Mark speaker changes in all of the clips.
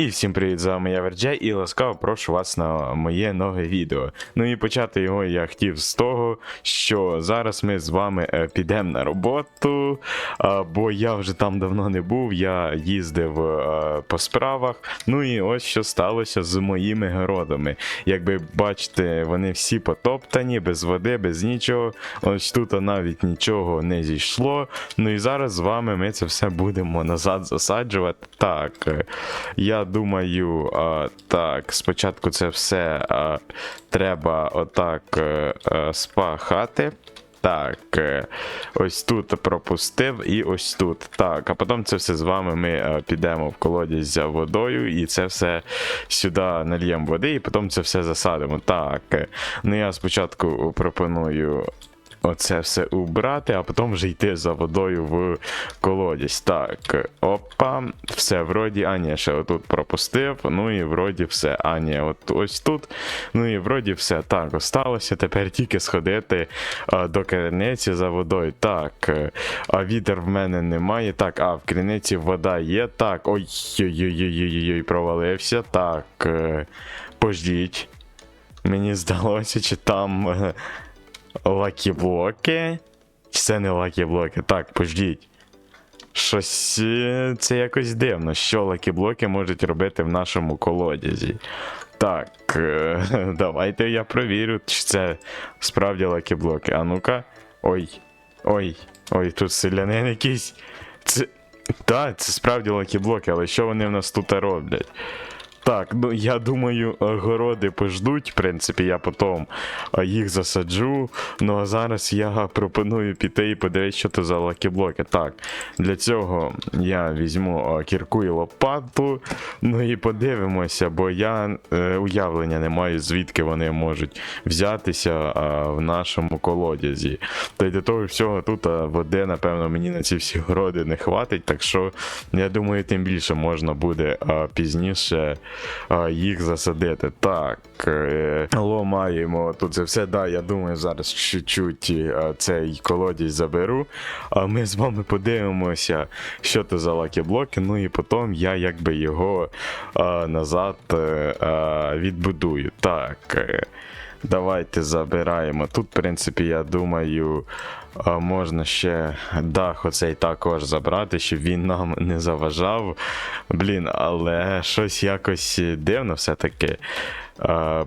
Speaker 1: І всім привіт, з вами я Верджай і ласкаво прошу вас на моє нове відео. Ну і почати його я хотів з того, що зараз ми з вами е, підемо на роботу, бо я вже там давно не був, я їздив е, по справах. Ну і ось що сталося з моїми городами. Як ви бачите, вони всі потоптані, без води, без нічого. Ось тут навіть нічого не зійшло. Ну і зараз з вами ми це все будемо назад засаджувати. Так, е, я думаю, а, так, спочатку це все а, треба отак е, е, спахати. Так, е, ось тут пропустив і ось тут. Так, а потім це все з вами ми підемо в колодязь за водою, і це все сюди нальємо води, і потім це все засадимо. Так, ну я спочатку пропоную оце все убрати, а потім вже йти за водою в колодязь. Так, опа, все, вроді, а ні, ще отут пропустив, ну і вроді все. А ні, от ось тут. Ну і вроді все. Так, осталося тепер тільки сходити а, до криниці за водою. Так, е, а вітер в мене немає. Так, а в криниці вода є. Так, ой, ой-ой-ой-ой-ой, провалився. Так, е, пождіть. Мені здалося, чи там. Лакі-блоки? Це не лакі-блоки? Так, пождіть. Щось е, це якось дивно, що лакі-блоки можуть робити в нашому колодязі. Так, е, давайте я провірю, чи це справді лакі-блоки. А ну-ка. Ой. Ой. Ой, тут селянин якийсь. Це. Так, це справді лакі-блоки, але що вони в нас тут роблять? Так, ну я думаю, городи пождуть, в принципі, я потім їх засаджу. Ну а зараз я пропоную піти і подивитися, що це за лакіблоки. Так, для цього я візьму кірку і лопату. Ну і подивимося, бо я е, уявлення не маю, звідки вони можуть взятися е, в нашому колодязі. Та й до того всього тут е, води, напевно, мені на ці всі городи не хватить, так що я думаю, тим більше можна буде е, пізніше а, їх засадити. Так, е, ломаємо тут це все. Да, я думаю, зараз чуть-чуть е, цей колодязь заберу. А ми з вами подивимося, що це за лакі-блоки. Ну і потім я якби його назад е, відбудую. Так. Давайте забираємо. Тут, в принципі, я думаю, можна ще дах оцей також забрати, щоб він нам не заважав. Блін, але щось якось дивно все-таки.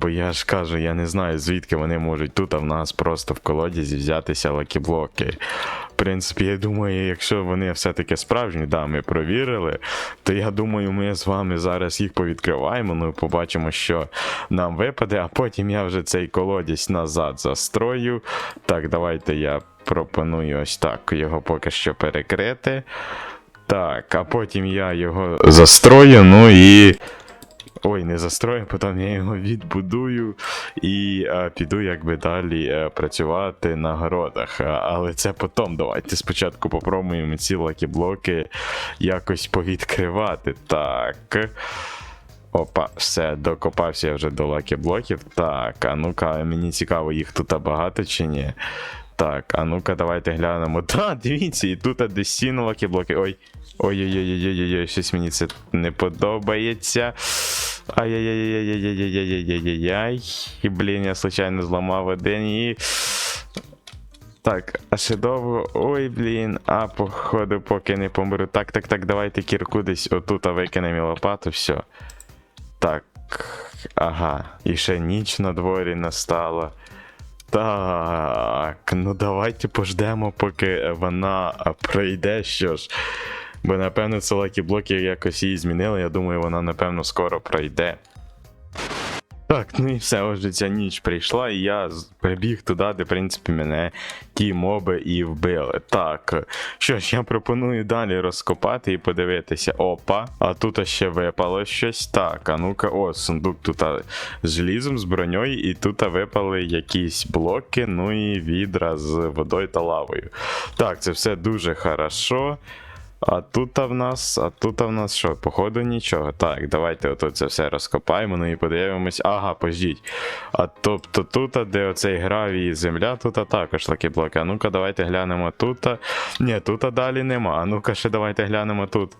Speaker 1: Бо я ж кажу, я не знаю, звідки вони можуть тут, а в нас просто в колодязі взятися лакіблоки. В принципі, я думаю, якщо вони все-таки справжні, да, ми провірили, то я думаю, ми з вами зараз їх повідкриваємо, ну і побачимо, що нам випаде, а потім я вже цей колодязь назад застрою. Так, давайте я пропоную ось так його поки що перекрити. Так, а потім я його застрою, ну і. Ой, не застрою, потім я його відбудую і е, піду якби далі е, працювати на городах. А, але це потім. Давайте спочатку попробуємо ці лакі-блоки якось повідкривати. Так. Опа, все, докопався я вже до лакі-блоків. Так, а ну-ка, мені цікаво, їх тут багато чи ні. Так, а ну-ка, давайте глянемо. Та, дивіться, і тут сіно лакі-блоки. Ой. Ой-ой-ой-ой-ой, щось мені це не подобається. Ай-яй-яй-яй-яй-яй-яй-яй-яй-яй. І, блін, я случайно зламав один і. Так, а ще довго. Ой, блін. А, походу, поки не помру. Так, так, так, давайте кірку десь отут а викинемо лопату, все. Так. Ага. І ще ніч на дворі настала. Так, ну давайте пождемо, поки вона прийде що ж. Бо напевно це лакі-блоки якось її змінили. Я думаю, вона напевно скоро пройде. Так, ну і все, отже, ця ніч прийшла, і я прибіг туди, де, в принципі, мене ті моби і вбили. Так, що ж, я пропоную далі розкопати і подивитися. Опа, а тут ще випало щось. Так, а ну-ка, о, сундук тут з желізом, з броньою, і тут випали якісь блоки, ну і відра з водою та лавою. Так, це все дуже хорошо. А тут в нас, а тут в нас що, походу нічого. Так, давайте ото це все розкопаємо, ну і подивимось. Ага, пождіть. А тобто тут, де оцей гравій і земля, тут також такі блоки. А ну-ка, давайте глянемо тут. Ні, тут далі нема. А ну-ка ще давайте глянемо тут.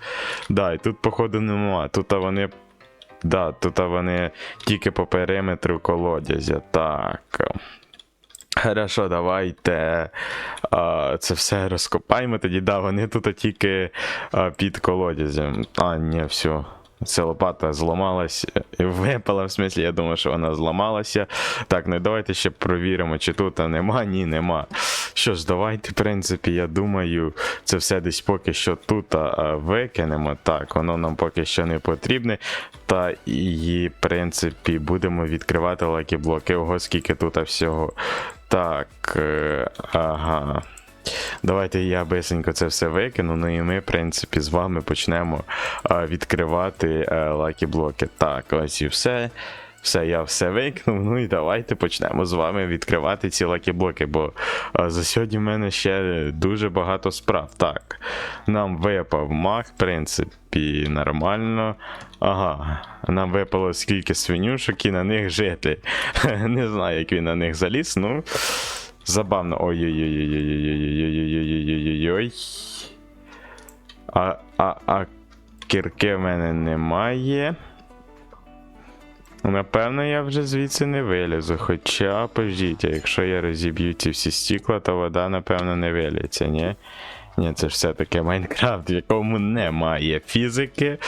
Speaker 1: Да, і тут, походу, нема. Тут вони Да, тут вони тільки по периметру колодязя. Так. Хорошо, давайте а, це все розкопаємо. Тоді да, вони тут тільки а, під колодязем. А, ні, все. Ця лопата зламалась, випала, в смислі, я думаю, що вона зламалася. Так, ну давайте ще провіримо, чи тут нема, ні, нема. Що ж, давайте, в принципі, я думаю, це все десь поки що тут а, викинемо. Так, воно нам поки що не потрібне. Та і, в принципі, будемо відкривати лакі-блоки. Ого, скільки тут всього. Так, е, ага. Давайте я бисенько це все викину. Ну і ми, в принципі, з вами почнемо а, відкривати а, лакі-блоки. Так, ось і все. Все, я все викинув. Ну і давайте почнемо з вами відкривати ці лакі-блоки, бо за сьогодні в мене ще дуже багато справ. Так, нам випав маг, в принципі, нормально. Ага, нам випало скільки свинюшок і на них жити. Не знаю, як він на них заліз, ну. Забавно. Ой-ой-ой-ой-ой-ой-ой-ой-ой-ой-ой-ой. А, а, а кірки в мене немає. Напевно, я вже звідси не вилізу. Хоча, пождіть, якщо я розіб'ю ці всі стікла, то вода, напевно, не виліться, ні? Ні, це ж все-таки Майнкрафт, в якому немає фізики.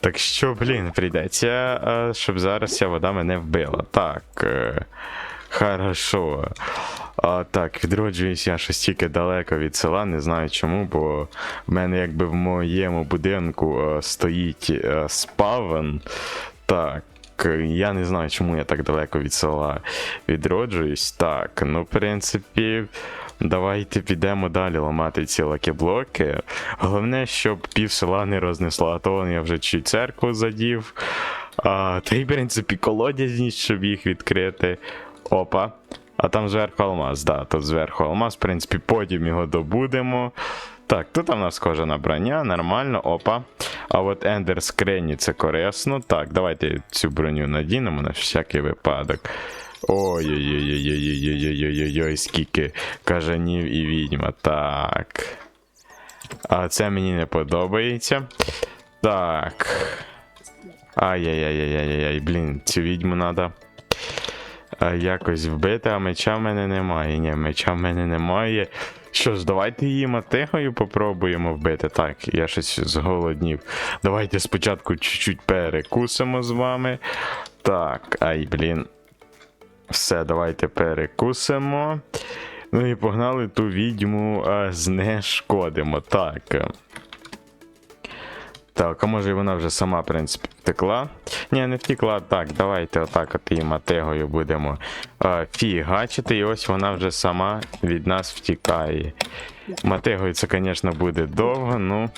Speaker 1: Так що, блін, прийдеться, щоб зараз ця вода мене вбила. Так. е, Хорошо. А, так, відроджуюсь я щось тільки далеко від села, не знаю чому, бо в мене якби в моєму будинку е, стоїть е, спавен. Так. Я не знаю, чому я так далеко від села відроджуюсь. Так, ну, в принципі, давайте підемо далі ламати ці лаки-блоки. Головне, щоб пів села не рознесло, а то я вже чуть церкву задів. А, та й, в принципі, колодязність, щоб їх відкрити. Опа. А там зверху алмаз, да, тут зверху алмаз, в принципі, потім його добудемо. Так, тут у нас кожана броня, нормально, опа. А от Ендер скрині це корисно. Так, давайте цю броню надінемо на всякий випадок. Ой-ой-ой-ой-ой-ой-ой-ой-ой, скільки кажанів і відьма. Так. А це мені не подобається. Так. Ай-яй-яй-яй-яй-яй, блін, цю відьму треба якось вбити, а меча в мене немає. Ні, меча в мене немає. Що ж, давайте її матегою попробуємо вбити. Так, я щось зголоднів. Давайте спочатку чуть-чуть перекусимо з вами. Так, ай, блін. Все, давайте перекусимо. Ну і погнали ту відьму а, знешкодимо. Так. Е. Так, а може вона вже сама, в принципі, втекла. Ні, не втекла. Так, давайте отак от її матегою будемо а, фігачити. І ось вона вже сама від нас втікає. Матегою це, звісно, буде довго, ну.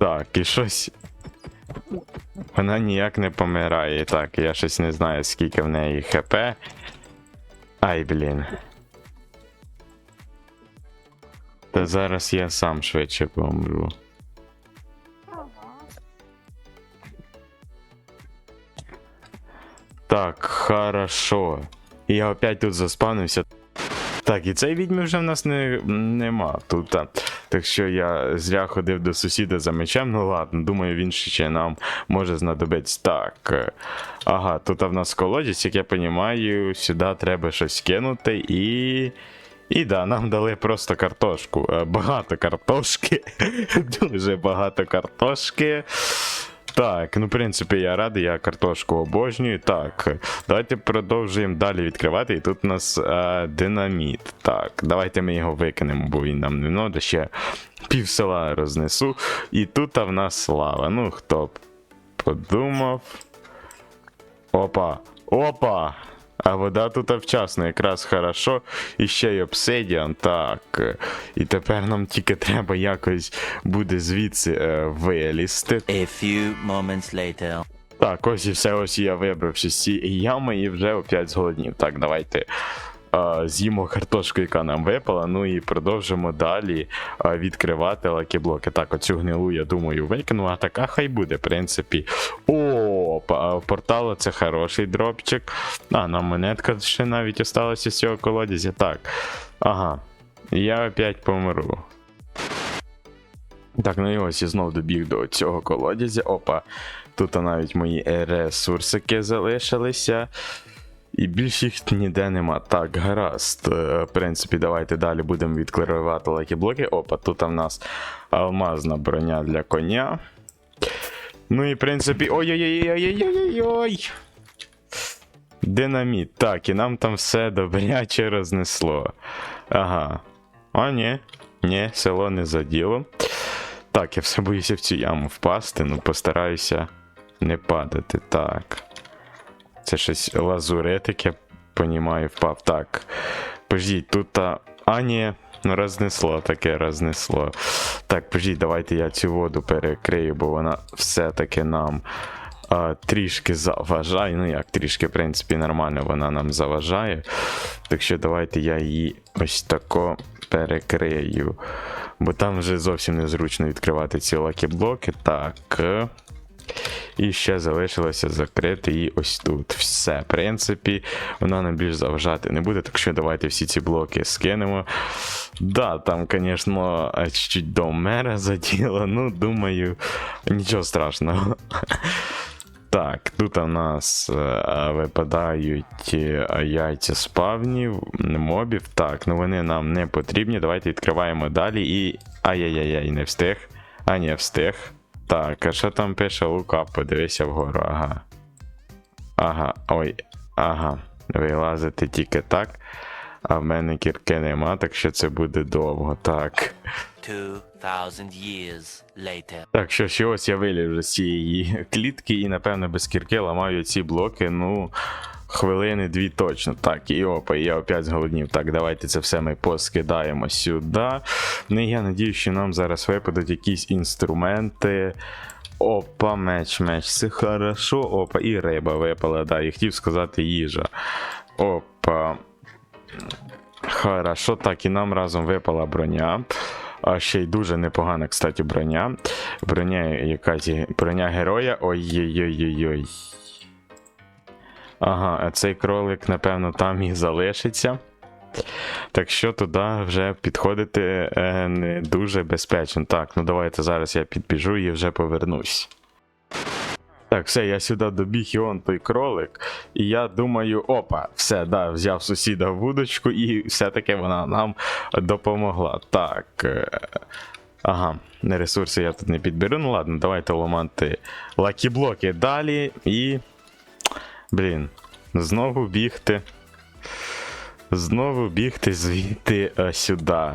Speaker 1: Так, і щось. Вона ніяк не помирає. Так, я щось не знаю, скільки в неї хп. Ай, блін. Та зараз я сам швидше помру. Так, хорошо. Я опять тут заспавнився. Так, і цей відьми вже в нас не, нема тут. а. Так що я зря ходив до сусіда за мечем. Ну ладно, думаю, він ще нам може знадобитись. Так. е, Ага, тут в нас колодязь, як я розумію, сюди треба щось кинути і. І да, нам дали просто картошку. Е, Багато картошки. Дуже багато картошки. Так, ну в принципі, я радий, я картошку обожнюю. Так, давайте продовжуємо далі відкривати. І тут у нас е, динаміт. Так, давайте ми його викинемо, бо він нам не надо, Ще пів села рознесу. І тут в нас слава. Ну, хто б подумав. Опа! Опа! А вода тут вчасно, якраз хорошо. І ще й обсидіан. Так. І тепер нам тільки треба якось буде звідси е, вилізти.
Speaker 2: A few moments later.
Speaker 1: Так, ось і все, ось я вибрався з цієї ями і вже опять зголоднів. Так, давайте з'їмо картошку, яка нам випала, ну і продовжимо далі відкривати лакіблоки. Так, оцю гнилу, я думаю, викину, а така хай буде, в принципі. О, портал це хороший дропчик. А, нам монетка ще навіть осталася з цього колодязя. Так. Ага. Я опять помру. Так, ну і ось я знов добіг до цього колодязя. Опа, тут навіть мої ресурсики залишилися. І більш їх ніде нема. Так, гаразд. Е, В принципі, давайте далі будемо відкларувати лакі-блоки. Опа, тут в нас алмазна броня для коня. Ну і в принципі. Ой-ой-ой-ой-ой-ой-ой-ой. Динаміт. Так, і нам там все добряче рознесло. Ага. А, ні. Ні, село не заділо. Так, я все боюся в цю яму впасти, ну постараюся не падати. Так. Це щось лазуритик, я понімаю, впав. Так. Пождіть, тут та. А, ні, ну рознесло таке, рознесло. Так, пождіть, давайте я цю воду перекрию, бо вона все-таки нам а, трішки заважає. Ну як трішки, в принципі, нормально вона нам заважає. Так що давайте я її ось тако перекрию. Бо там вже зовсім незручно відкривати ці лакі-блоки. Так. І ще залишилося закрити її ось тут. Все, в принципі, вона нам більш заважати не буде, так що давайте всі ці блоки скинемо. Да, там, звісно, чуть-чуть до мера заділо, ну, думаю, нічого страшного. Так, тут у нас е, випадають е, яйця спавнів, мобів. Так, ну вони нам не потрібні. Давайте відкриваємо далі і. Ай-яй-яй, не встиг. А, ні, встиг. Так, а що там пише Лука? Подивися вгору, ага. Ага, ой, ага. Вилазити тільки так. А в мене кірки нема, так що це буде довго. Так.
Speaker 2: 2,000 years later.
Speaker 1: Так, що ж, ось я виліз з цієї клітки і, напевно, без кірки ламаю ці блоки, ну, хвилини дві точно. Так, і опа, я опять зголоднів. Так, давайте це все ми поскидаємо сюди. Ну і я надію, що нам зараз випадуть якісь інструменти. Опа, меч, меч, це хорошо. Опа, і риба випала, да, і хотів сказати їжа. Опа. Хорошо, так, і нам разом випала броня. А ще й дуже непогана, кстати, броня. Броня якась броня героя. Ой-ой-ой-ой-ой. Ага, цей кролик, напевно, там і залишиться. Так що туди вже підходити е, не дуже безпечно. Так, ну давайте зараз я підбіжу і вже повернусь. Так, все, я сюди добіг і он той кролик. І я думаю, опа, все, да, взяв сусіда вудочку, і все-таки вона нам допомогла. Так. е, Ага, не ресурси я тут не підберу. Ну ладно, давайте ламати лакі-блоки далі і. Блін, знову бігти. Знову бігти звідти е, сюди.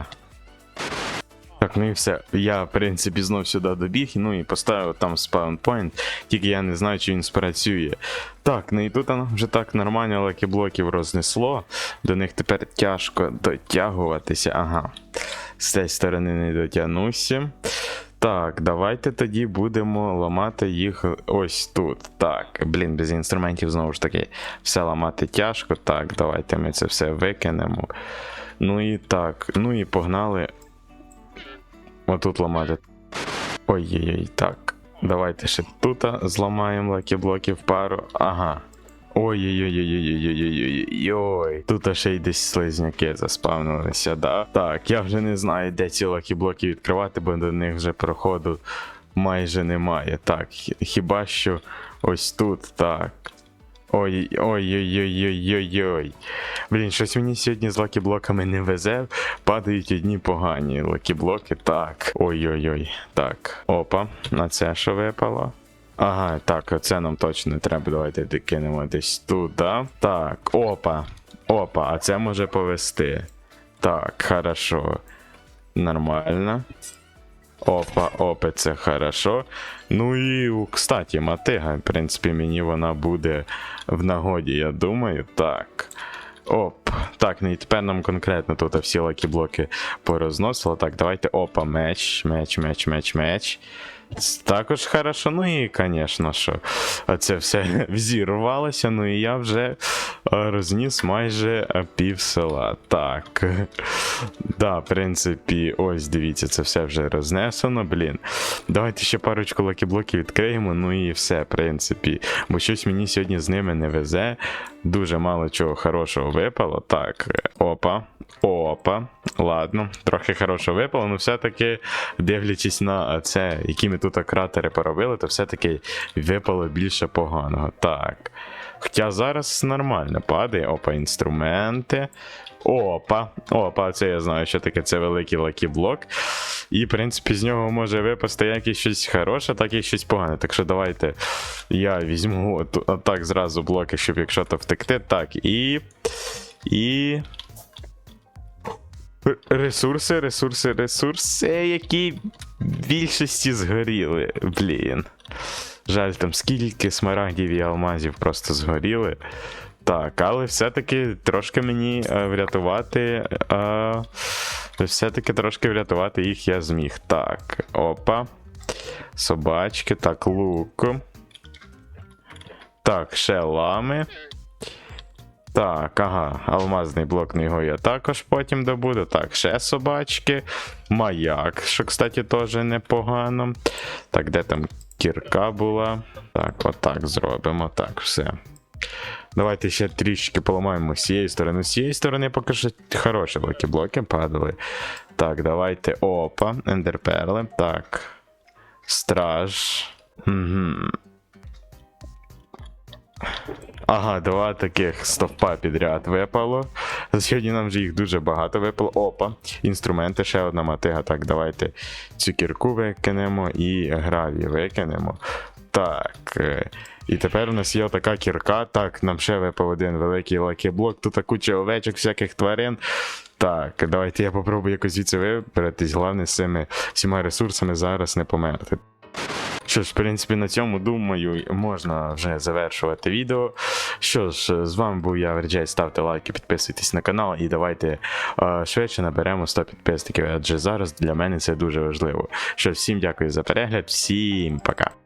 Speaker 1: Так, ну і все. Я, в принципі, знов сюди добіг, ну і поставив там спаунпойнт, тільки я не знаю, чи він спрацює. Так, ну і тут нам вже так нормально лакі-блоків рознесло. До них тепер тяжко дотягуватися. Ага. З цієї сторони не дотягнуся. Так, давайте тоді будемо ламати їх ось тут. Так, блін, без інструментів знову ж таки все ламати тяжко. Так, давайте ми це все викинемо. Ну і так, ну і погнали. Отут ламати. Ой-ой-ой, так. Давайте ще тут зламаємо лакі-блоки в пару. Ага. Ой-ой-ой-ой-ой-ой-ой-ой-ой. Тут ще й десь слизняки заспавнилися, да? Так, я вже не знаю, де ці лакі-блоки відкривати, бо до них вже проходу майже немає. Так, хіба що ось тут, так. Ой, ой-ой-ой-ой-ой-ой. Блін, щось мені сьогодні з лакі-блоками не везе. Падають одні погані лакі-блоки. Так. Ой-ой-ой. Так. Опа, на це що випало? Ага, так, оце нам точно треба. Давайте докинемо десь туди. Так, опа. Опа, а це може повести. Так, хорошо. Нормально. Опа, опа, це хорошо. Ну і, кстати, мотига, в принципі, мені вона буде в нагоді, я думаю. Так. Оп. Так, ну і тепер нам конкретно тут всі лакі-блоки порозносило. Так, давайте опа, меч, меч, меч, меч, меч. Також хорошо, ну і, звісно, що це все взірвалося, ну і я вже е, розніс майже е, пів села. Так. Да, в принципі, ось дивіться, це все вже рознесено, блін. Давайте ще парочку лакі-блоків відкриємо, ну і все, в принципі. Бо щось мені сьогодні з ними не везе. Дуже мало чого хорошого випало. Так, опа. Опа. Ладно, трохи хорошого випало, але все-таки, дивлячись на це, які ми тут кратери поробили, то все-таки випало більше поганого. Так. Хоча зараз нормально падає. Опа, інструменти. Опа. Опа, це я знаю, що таке це великий лакіблок. І, в принципі, з нього може випасти як і щось хороше, так і щось погане. Так що давайте я візьму от- отак зразу блоки, щоб якщо то втекти. Так, і. І. Ресурси, ресурси, ресурси, які в більшості згоріли. Блін. Жаль, там скільки смарагдів і алмазів просто згоріли. Так, але все-таки трошки мені е, врятувати. Е, все-таки трошки врятувати їх я зміг. Так, опа. Собачки, так, лук. Так, ще лами. Так, ага, алмазний блок, ну його я також потім добуду. Так, ще собачки. Маяк, що, кстати, теж непогано. Так, де там кірка була? Так, отак зробимо. Так, все. Давайте ще трішки поламаємо з цієї сторони. З цієї сторони поки що хороші блоки, блоки падали. Так, давайте. Опа, ендерперли. Так. Страж. Угу. Ага, два таких стовпа підряд випало. Сьогодні нам вже їх дуже багато випало. Опа, інструменти, ще одна мотига. Так, давайте цю кірку викинемо і граві викинемо. Так. е, І тепер у нас є така кірка. Так, нам ще випав один великий лакіблок. Тут куча овечок, всяких тварин. Так, давайте я попробую якось звідси вибратись. Головне з цими всіма ресурсами зараз не померти. Що ж, в принципі, на цьому думаю, можна вже завершувати відео. Що ж, з вами був я, Верджей. Ставте лайки, підписуйтесь на канал і давайте е, швидше наберемо 100 підписників, адже зараз для мене це дуже важливо. Що всім дякую за перегляд, всім пока.